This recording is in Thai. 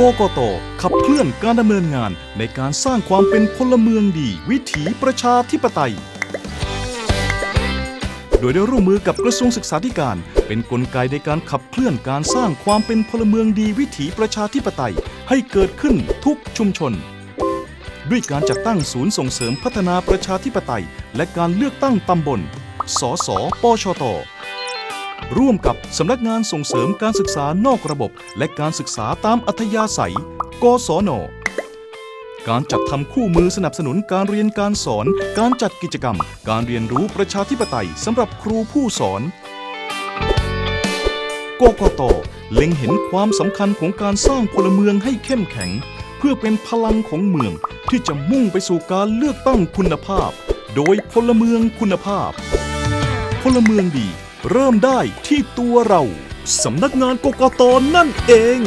กกตขับเคลื่อนการดำเนินงานในการสร้างความเป็นพลเมืองดี วิถีประชาธิปไตย โดยได้ร่วมมือกับกระทรวงศึกษาธิการ เป็นนกลไกในการขับเคลื่อนการสร้างความเป็นพลเมืองดีวิถีประชาธิปไตยให้เกิดขึ้นทุกชุมชน ด้วยการจัดตั้งศูนย์ส่งเสริมพัฒนาประชาธิปไตย และการเลือกตั้งตำบล สสปชต ร่วมกับสำนักงานส่งเสริมการศึกษานอกระบบ และการศึกษาตามอัธยาศัย กศน การจัดทำคู่มือสนับสนุนการเรียนการสอน การจัดกิจกรรม การเรียนรู้ประชาธิปไตยสำหรับครูผู้สอน กกต เล็งเห็นความสำคัญของการสร้างพลเมืองให้เข้มแข็ง เพื่อเป็นพลังของเมืองที่จะมุ่งไปสู่การเลือกตั้งคุณภาพ โดยพลเมืองคุณภาพ พลเมืองดี เริ่มได้ที่ตัวเรา สำนักงานกกตนั่นเอง